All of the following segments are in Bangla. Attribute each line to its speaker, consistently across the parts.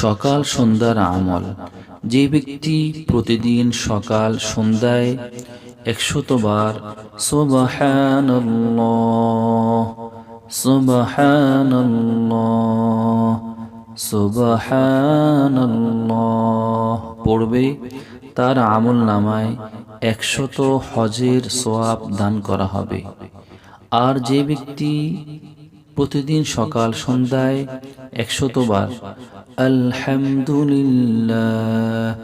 Speaker 1: সকাল সন্ধ্যার আমল। যে ব্যক্তি প্রতিদিন সকাল সন্ধ্যায় একশত বার পড়বে, তার আমল নামায় একশত হজের সোয়াব দান করা হবে। আর যে ব্যক্তি প্রতিদিন সকাল, সন্ধ্যায় একশত বার আলহামদুলিল্লাহ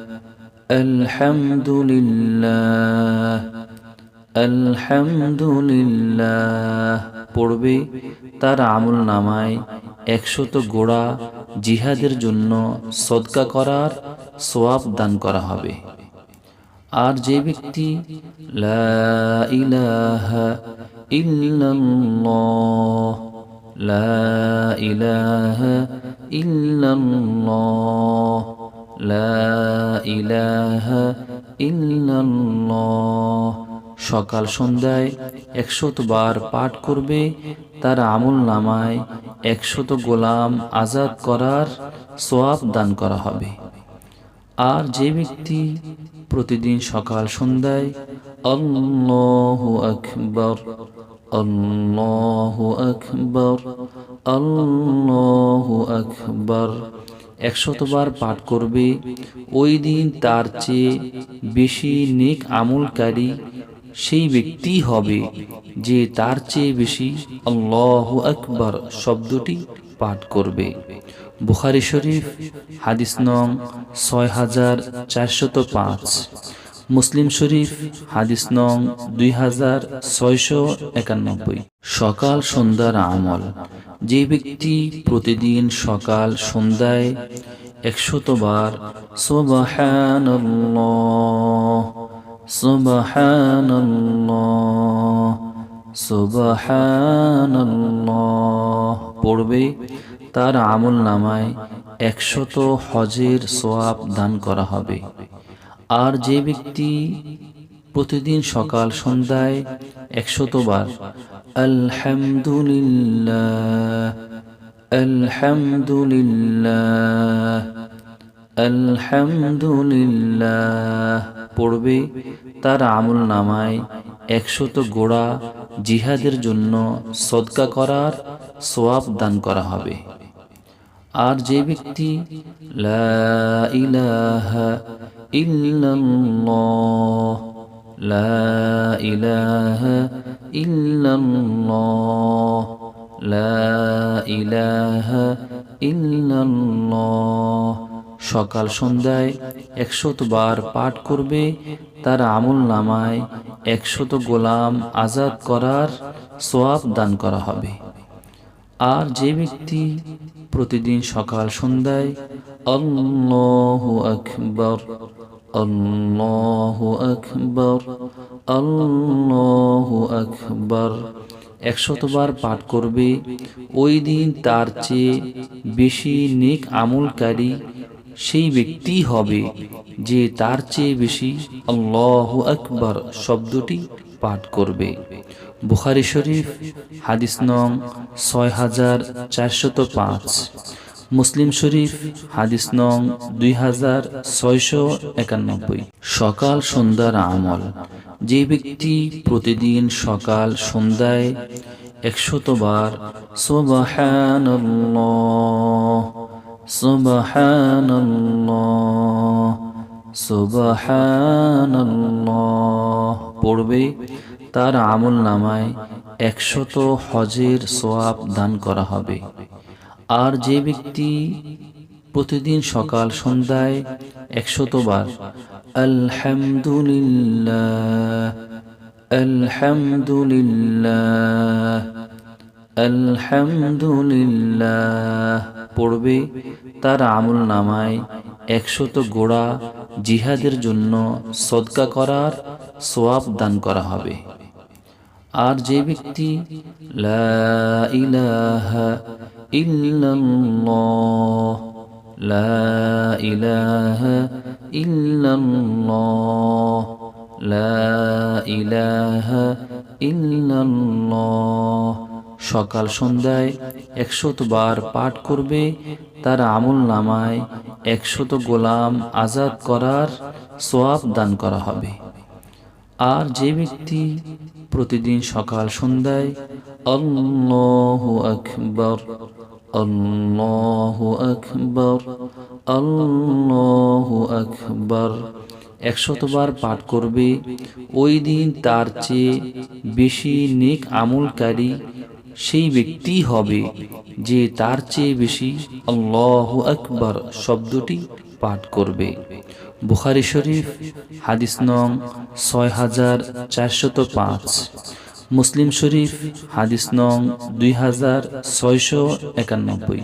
Speaker 1: আলহামদুলিল্লাহ আলহামদুলিল্লাহ। পড়বে তার আমল নামায় একশত গোড়া জিহাদের জন্য সদকা করার সোয়াব দান করা হবে। আর যে ব্যক্তি, লা ইলাহা ইল্লাল্লাহ লা ইলাহা ইল্লাল্লাহ। লা ইলাহা ইল্লাল্লাহ। সকাল সন্ধ্যায় একশত বার পাঠ করবে, তার আমল নামায় একশত গোলাম আজাদ করার সোয়াব দান করা হবে। আর যে ব্যক্তি প্রতিদিন সকাল সন্ধ্যায় আল্লাহ আকবর আল্লাহ আকবর আল্লাহ আকবর। একশতবার পাঠ করবে, ওই দিন তার চেয়ে বেশি নেক আমলকারী সেই ব্যক্তি হবে যে তার চেয়ে বেশি আল্লাহ আকবর শব্দটি পাঠ করবে। বুখারি শরীফ, হাদিস নং ছয় হাজার চারশত পাঁচ। মুসলিম শরীফ, হাদিস নং দুই হাজার ছয়শো একানব্বই। সকাল সন্ধ্যার আমল। যে ব্যক্তি প্রতিদিন সকাল সন্ধ্যায় একশত বার পড়বে, তার আমল নামায় একশত হজের সোয়াব দান করা হবে। আর যে ব্যক্তি প্রতিদিন সকাল সন্ধ্যায় একশত বার, আলহামদুলিল্লাহ আলহামদুলিল্লাহ আলহামদুলিল্লাহ পড়বে তার আমল নামায় একশত গোড়া জিহাদের জন্য সদকা করার সোয়াব দান করা হবে। আর যে ব্যক্তি, লা ইলাহা ইল্লাল্লাহ, লা ইলাহা ইল্লাল্লাহ, লা ইলাহা ইল্লাল্লাহ। সকাল সন্ধ্যায় একশত বার পাঠ করবে, তার আমল নামায় একশত গোলাম আজাদ করার সোয়াব দান করা হবে। আর যে ব্যক্তি প্রতিদিন সকাল সন্ধ্যায় আল্লাহ আকবর আল্লাহ আকবর আল্লাহ আকবর। একশতবার পাঠ করবে, ওই দিন তার চেয়ে বেশি নেক আমলকারী সেই ব্যক্তি হবে যে তার চেয়ে বেশি আল্লাহ আকবর শব্দটি পাঠ করবে। বুখারি শরীফ, হাদিস নং ছয় হাজার চারশত পাঁচ। মুসলিম শরীফ, হাদিস নং দুই হাজার ছয়শো একানব্বই। সকাল সন্ধ্যার আমল। যে ব্যক্তি প্রতিদিন সকাল সন্ধ্যায় একশত বার পড়বে, তার আমল নামায় একশত হজের সোয়াব দান করা হবে। আর যে ব্যক্তি প্রতিদিন সকাল সন্ধ্যায় একশত বার আলহামদুলিল্লাহ আলহামদুলিল্লাহ আলহামদুলিল্লাহ পড়বে তার আমল নামায় একশত গোড়া জিহাদের জন্য সদকা করার সোয়াব দান করা হবে। আর যে ব্যক্তি, লা ইলাহা লা ইলাহা লা ইলাহা সকাল সন্ধ্যায় একশত বার পাঠ করবে, তার আমল নামায় একশত গোলাম আজাদ করার সোয়াব দান করা হবে। আর যে ব্যক্তি প্রতিদিন সকাল সন্ধ্যায় আল্লাহ আকবর আল্লাহ আকবর আল্লাহ আকবর। একশতবার পাঠ করবে। ওই দিন তার চেয়ে বেশি নেক আমলকারী সেই ব্যক্তি হবে যে তার চেয়ে বেশি আল্লাহ আকবর শব্দটি পাঠ করবে। বুখারি শরীফ, হাদিস নং ছয় হাজার চারশত পাঁচ। মুসলিম শরীফ, হাদিস নং দুই হাজার ছয়শো একানব্বই।